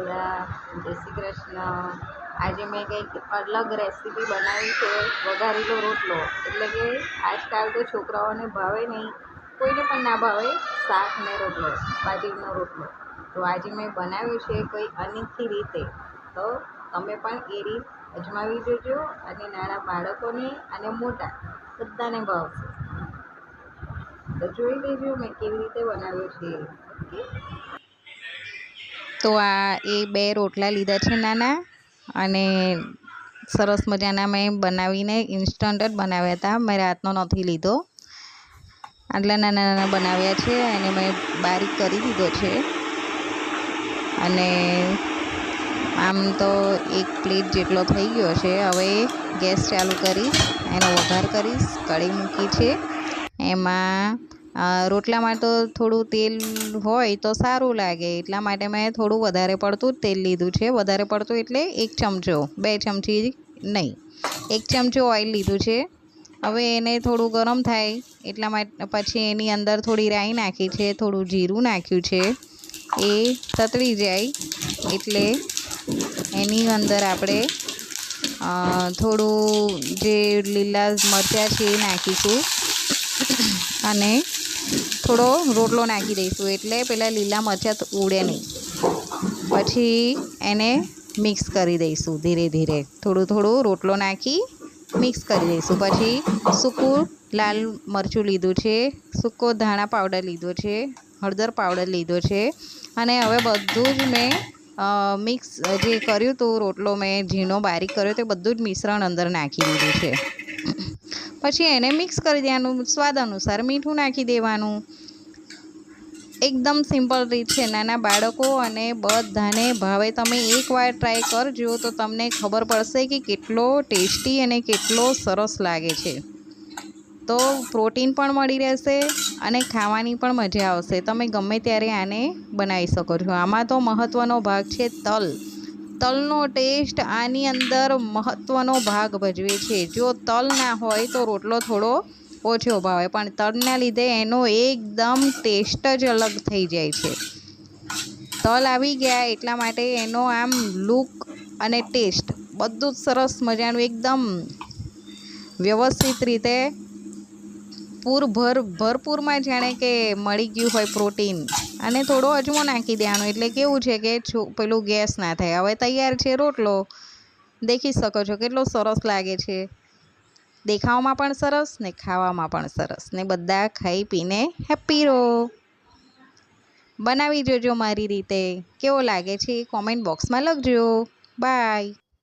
બધા. જય શ્રી કૃષ્ણ. આજે મેં કંઈક અલગ રેસીપી બનાવી છે, વઘારેલો રોટલો. એટલે કે આજકાલ તો છોકરાઓને ભાવે નહીં. કોઈને પણ ના ભાવે શાક ને રોટલો, બાજરીનો રોટલો. તો આજે મેં બનાવ્યો છે કોઈ અનીખી રીતે. તો તમે પણ એ રીત અજમાવી જોજો અને નાના બાળકોને અને મોટા બધાને ભાવશે. તો જોઈ લેજો મેં કેવી રીતે બનાવ્યો છે. ઓકે? તો આ એ બે રોટલા લીધા છે નાના અને સરસ મજાના મેં બનાવીને ઇન્સ્ટન્ટ જ બનાવ્યા હતા. મેં રાતનો નથી લીધો. આટલા નાના નાના બનાવ્યા છે અને મેં બારીક કરી દીધો છે. અને આમ તો એક પ્લેટ જેટલો થઈ ગયો છે. હવે ગેસ ચાલુ કરીશ, એનો વઘાર કરીશ, કઢી મૂકી છે. એમાં રોટલામાં તો થોડું તેલ હોય તો સારું લાગે. એટલા માટે મેં થોડું વધારે પડતું તેલ લીધું છે. વધારે પડતું એટલે એક ચમચો, બે ચમચી નહીં. એક ચમચો ઓઇલ લીધું છે. હવે એને થોડું ગરમ થાય. એટલા માટે, પછી એની અંદર થોડી રાઈ નાખી છે. થોડું જીરું નાખ્યું છે. એ તતળી જાય. એટલે એની અંદર આપણે થોડું જે લીલા મરચાં છે એ નાખીશું. અને થોડો રોટલો નાખી દઈશું. એટલે પેલા લીલા મરચાં ઉડે નહીં. પછી એને મિક્સ કરી દઈશું ધીરે ધીરે. થોડું થોડું રોટલો નાખી મિક્સ કરી દઈશું. પછી સૂકું લાલ મરચું લીધું છે, સૂકો ધાણા પાવડર લીધો છે, હળદર પાવડર લીધો છે. અને હવે બધું જ મેં મિક્સ જે કર્યું હતું રોટલો મેં, ઝીણો બારીક કર્યો તે બધું જ મિશ્રણ અંદર નાખી દીધું છે. પછી એને મિક્સ કરી દેવાનું, સ્વાદ અનુસાર મીઠું નાખી દેવાનું. એકદમ સિમ્પલ રીત છે નાના બાળકો અને બધાને ભાવે તમે એકવાર ટ્રાય કરજો તો તમને ખબર પડશે કે કેટલો ટેસ્ટી અને કેટલો સરસ લાગે છે. તો પ્રોટીન પણ મળી રહેશે અને ખાવાની પણ મજા આવશે. તમે ગમે ત્યારે આને બનાવી શકો છો. આમાં તો મહત્ત્વનો ભાગ છે તલ. તલનો ટેસ્ટ આની અંદર મહત્ત્વનો ભાગ ભજવે છે. જો તલ ના હોય તો રોટલો થોડો ઓછો ભાવે, પણ તલના લીધે એનો એકદમ ટેસ્ટ જ અલગ થઈ જાય છે. તલ આવી ગયા એટલા માટે એનો આમ લુક અને ટેસ્ટ બધું જ સરસ મજાનું એકદમ વ્યવસ્થિત રીતે પૂરભર ભરપૂરમાં જાણે કે મળી ગયું હોય પ્રોટીન, અને થોડો અજમો નાખી દેવાનો. એટલે કેવું છે કે પેલું ગેસ ના થાય. હવે તૈયાર છે રોટલો. દેખી શકો છો કેટલો સરસ લાગે છે. દેખાવામાં પણ સરસ ને ખાવામાં પણ સરસ. ને બધા ખાઈ પીને હેપી રહો. બનાવી જોજો મારી રીતે. કેવો લાગે છે કોમેન્ટ બોક્સમાં લખજો. બાય.